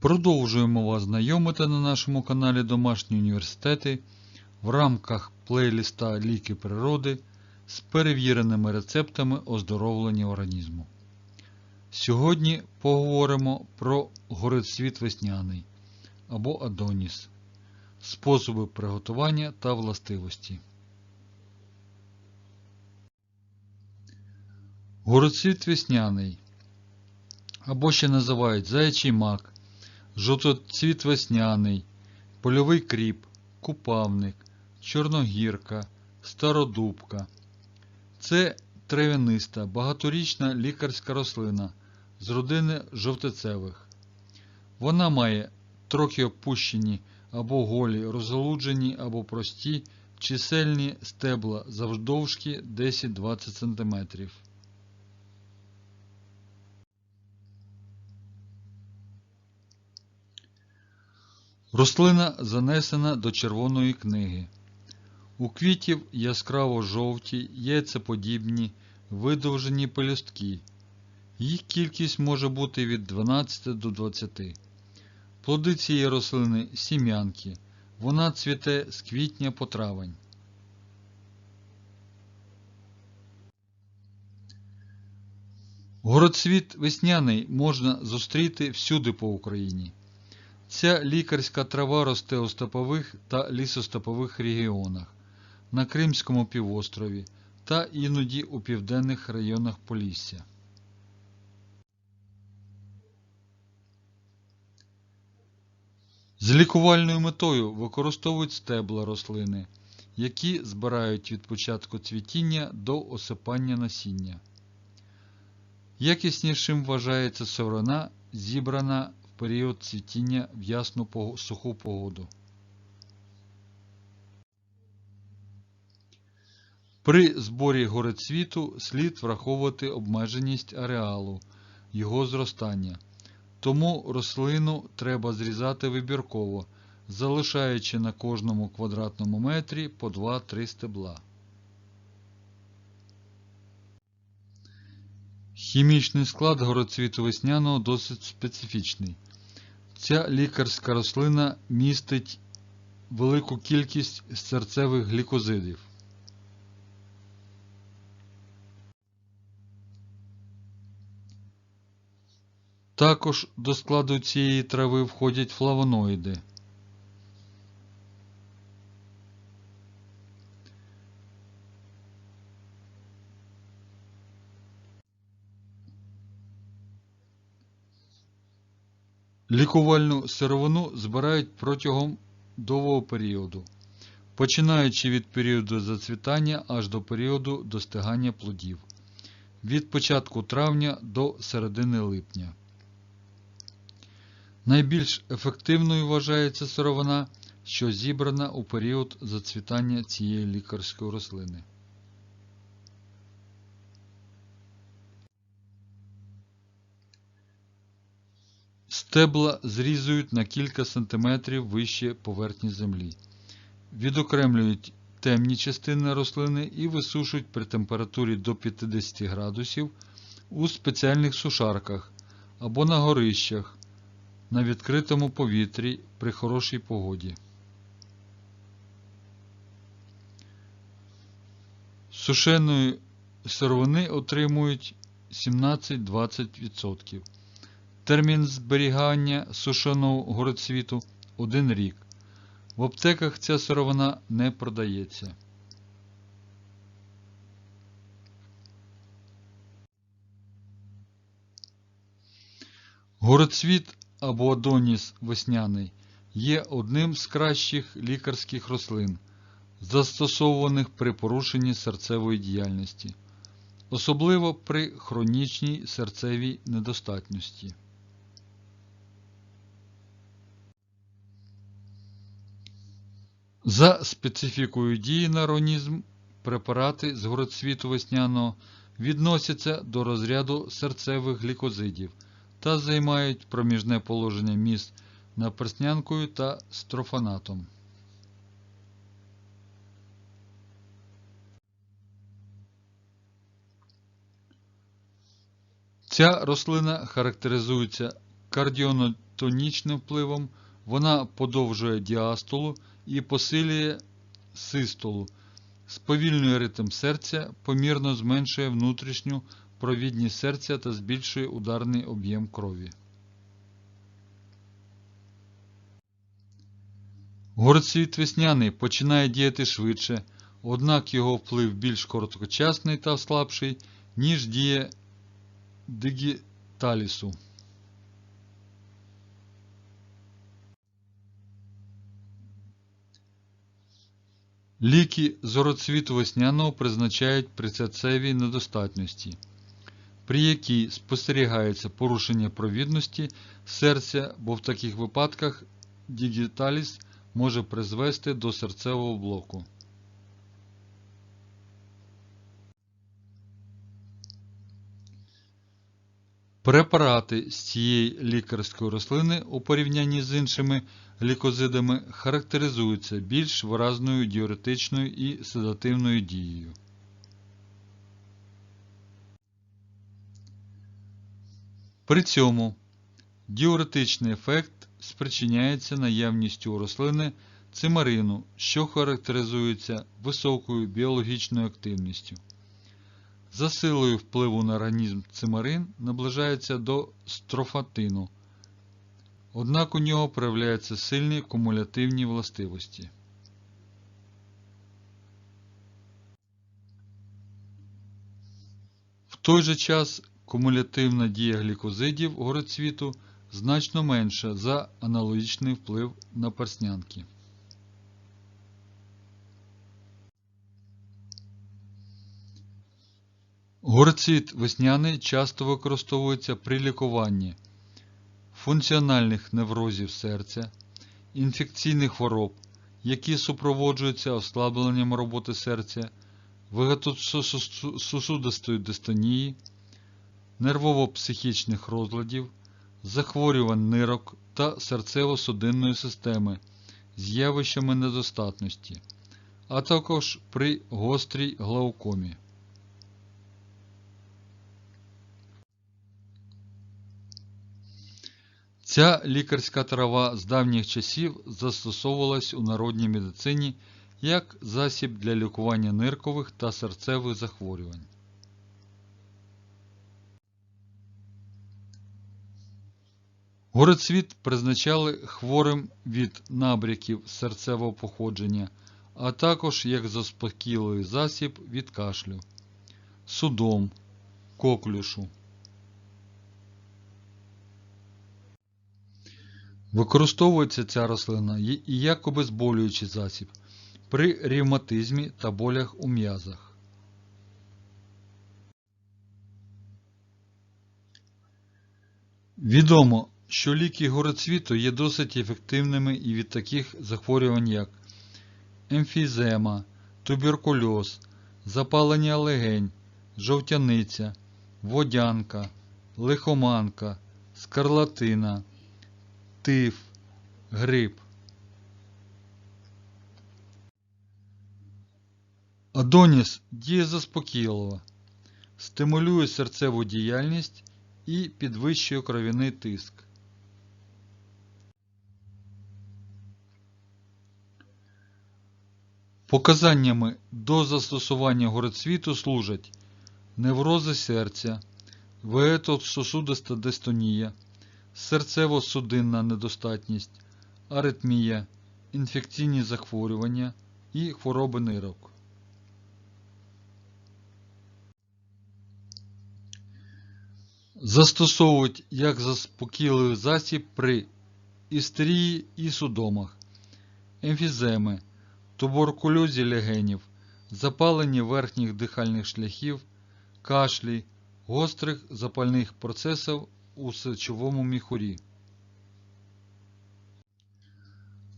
Продовжуємо вас знайомити на нашому каналі Домашні університети в рамках плейліста Ліки природи з перевіреними рецептами оздоровлення організму. Сьогодні поговоримо про горецвіт весняний або Адоніс, способи приготування та властивості. Горецвіт весняний або ще називають заячий мак, жовтоцвіт весняний, польовий кріп, купавник, чорногірка, стародубка. Це травяниста, багаторічна лікарська рослина з родини жовтецевих. Вона має трохи опущені або голі, розгалуджені або прості, чисельні стебла завдовжки 10-20 см. Рослина занесена до червоної книги. У квітів яскраво жовті, яйцеподібні, видовжені пелюстки. Їх кількість може бути від 12 до 20. Плоди цієї рослини сім'янки. Вона цвіте з квітня по травень. Городцвіт весняний можна зустріти всюди по Україні. Ця лікарська трава росте у степових та лісостепових регіонах, на Кримському півострові та іноді у південних районах Полісся. З лікувальною метою використовують стебла рослини, які збирають від початку цвітіння до осипання насіння. Якіснішим вважається сировина, зібрана період цвітіння в ясну суху погоду. При зборі горецвіту слід враховувати обмеженість ареалу, його зростання. Тому рослину треба зрізати вибірково, залишаючи на кожному квадратному метрі по 2-3 стебла. Хімічний склад гороцвіту весняного досить специфічний. Ця лікарська рослина містить велику кількість серцевих глікозидів. Також до складу цієї трави входять флавоноїди. Лікувальну сировину збирають протягом довгого періоду, починаючи від періоду зацвітання аж до періоду достигання плодів, від початку травня до середини липня. Найбільш ефективною вважається сировина, що зібрана у період зацвітання цієї лікарської рослини. Стебла зрізують на кілька сантиметрів вище поверхні землі, відокремлюють темні частини рослини і висушують при температурі до 50 градусів у спеціальних сушарках або на горищах на відкритому повітрі при хорошій погоді. Сушеної сировини отримують 17-20%. Термін зберігання сушеного городцвіту 1 рік. В аптеках ця сировина не продається. Городцвіт або адоніс весняний є одним з кращих лікарських рослин, застосованих при порушенні серцевої діяльності, особливо при хронічній серцевій недостатності. За специфікою дії на організм препарати з городцвіту весняного відносяться до розряду серцевих глікозидів та займають проміжне положення між наперснянкою та строфанатом. Ця рослина характеризується кардіоно- тонічним впливом вона подовжує діастолу і посилює систолу, сповільнює ритм серця, помірно зменшує внутрішню провідність серця та збільшує ударний об'єм крові. Горцвіт весняний починає діяти швидше, однак його вплив більш короткочасний та слабший, ніж діє дигіталісу. Ліки зороцвіту весняного призначають при серцевій недостатності, при якій спостерігається порушення провідності серця, бо в таких випадках дігіталіс може призвести до серцевого блоку. Препарати з цієї лікарської рослини у порівнянні з іншими лікозидами характеризуються більш виразною діуретичною і седативною дією. При цьому діуретичний ефект спричиняється наявністю у рослини цимарину, що характеризується високою біологічною активністю. За силою впливу на організм цимарин наближається до строфатину, однак у нього проявляються сильні кумулятивні властивості. В той же час кумулятивна дія глікозидів горецвіту значно менша за аналогічний вплив на парснянки. Горцвіт весняний часто використовується при лікуванні функціональних неврозів серця, інфекційних хвороб, які супроводжуються ослабленням роботи серця, вегетососудистої дистонії, нервово-психічних розладів, захворювань нирок та серцево-судинної системи з явищами недостатності, а також при гострій глаукомі. Ця лікарська трава з давніх часів застосовувалась у народній медицині як засіб для лікування ниркових та серцевих захворювань. Горецвіт призначали хворим від набряків серцевого походження, а також як заспокійливий засіб від кашлю, судом, коклюшу. Використовується ця рослина і як обезболюючий засіб при ревматизмі та болях у м'язах. Відомо, що ліки горецвіту є досить ефективними і від таких захворювань, як емфізема, туберкульоз, запалення легень, жовтяниця, водянка, лихоманка, скарлатина, тиф, грип. Адоніс діє заспокійливо, стимулює серцеву діяльність і підвищує кров'яний тиск. Показаннями до застосування горецвіту служать неврози серця, вегетососудиста дистонія, серцево-судинна недостатність, аритмія, інфекційні захворювання і хвороби нирок. Застосовують як заспокійливий засіб при істерії і судомах, емфіземи, туберкульозі легенів, запаленні верхніх дихальних шляхів, кашлі, гострих запальних процесів у сечовому міхурі.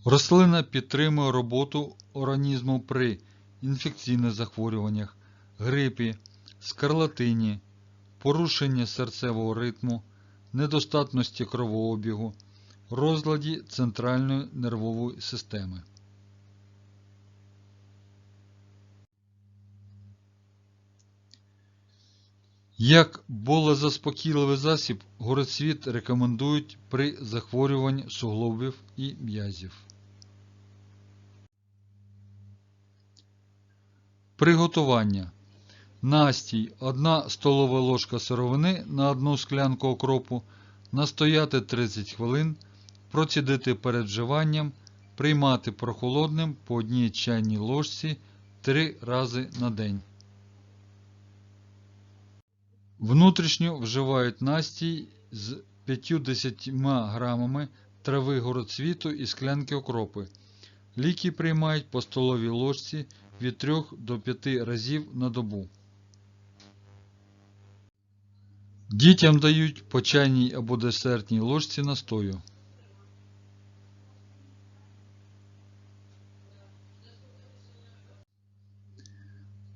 Рослина підтримує роботу організму при інфекційних захворюваннях, грипі, скарлатині, порушенні серцевого ритму, недостатності кровообігу, розладі центральної нервової системи. Як болезаспокійливий засіб, горецвіт рекомендують при захворюванні суглобів і м'язів. Приготування. Настій 1 столова ложка сировини на 1 склянку окропу, настояти 30 хвилин, процідити перед вживанням, приймати прохолодним по одній чайній ложці 3 рази на день. Внутрішньо вживають настій з 5-10 грамами трави гороцвіту і склянки окропи. Ліки приймають по столовій ложці від 3 до 5 разів на добу. Дітям дають по чайній або десертній ложці настою.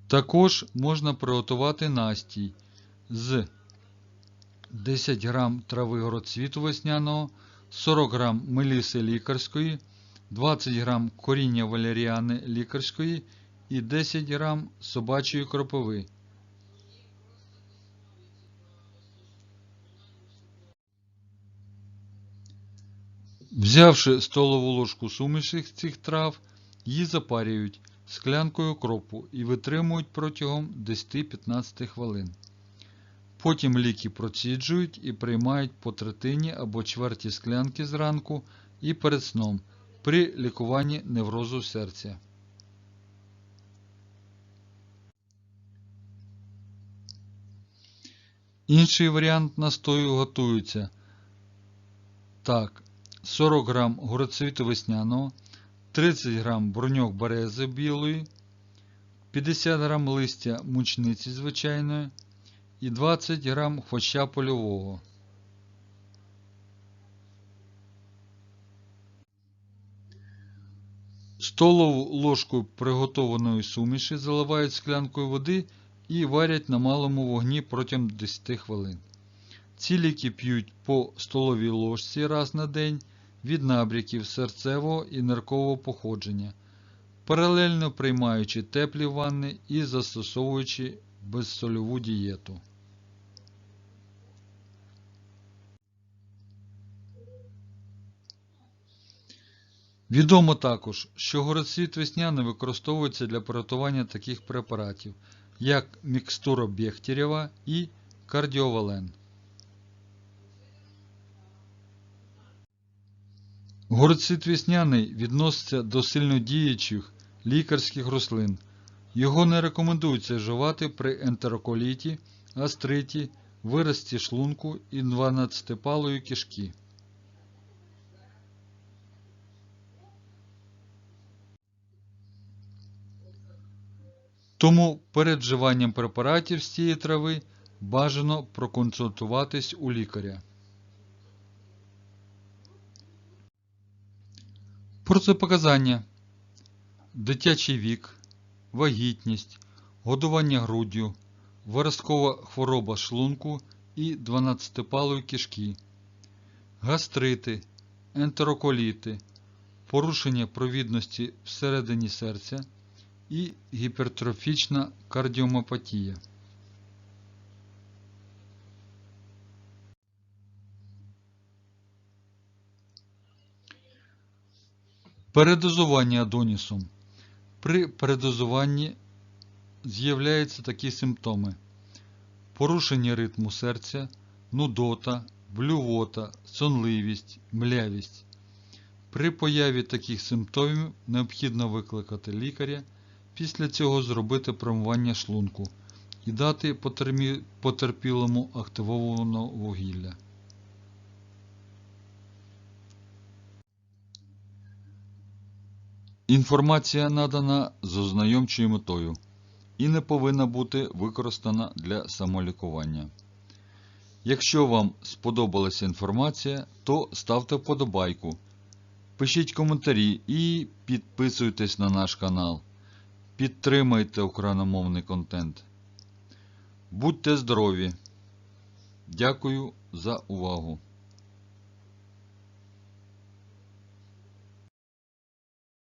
Також можна приготувати настій з 10 г трави гороцвіту весняного, 40 г меліси лікарської, 20 г коріння валеріани лікарської і 10 г собачої кропиви. Взявши столову ложку суміші цих трав, її запарюють склянкою кропу і витримують протягом 10-15 хвилин. Потім ліки проціджують і приймають по третині або чверті склянки зранку і перед сном при лікуванні неврозу серця. Інший варіант настою готується так. 40 г гороцвіту весняного, 30 г броньок берези білої, 50 г листя мучниці звичайної і 20 г хвоща польового. Столову ложку приготованої суміші заливають склянкою води і варять на малому вогні протягом 10 хвилин. Ці ліки п'ють по столовій ложці раз на день від набряків серцевого і ниркового походження, паралельно приймаючи теплі ванни і застосовуючи безсольову дієту. Відомо також, що горецвіт весняний використовується для приготування таких препаратів, як мікстура Бехтерєва і кардіовален. Горцит весняний відноситься до сильнодіючих лікарських рослин. Його не рекомендується вживати при ентероколіті, астриті, вирості шлунку і 12-палої кишки. Тому перед вживанням препаратів з цієї трави бажано проконсультуватись у лікаря. Протипоказання. Дитячий вік, вагітність, годування груддю, виразкова хвороба шлунку і 12-палої кишки, гастрити, ентероколіти, порушення провідності всередині серця і гіпертрофічна кардіомопатія. Передозування адонісом. При передозуванні з'являються такі симптоми: порушення ритму серця, нудота, блювота, сонливість, млявість. При появі таких симптомів необхідно викликати лікаря, після цього зробити промивання шлунку і дати потерпілому активовано вугілля. Інформація надана з ознайомчою метою і не повинна бути використана для самолікування. Якщо вам сподобалася інформація, то ставте вподобайку, пишіть коментарі і підписуйтесь на наш канал. Підтримайте україномовний контент. Будьте здорові! Дякую за увагу!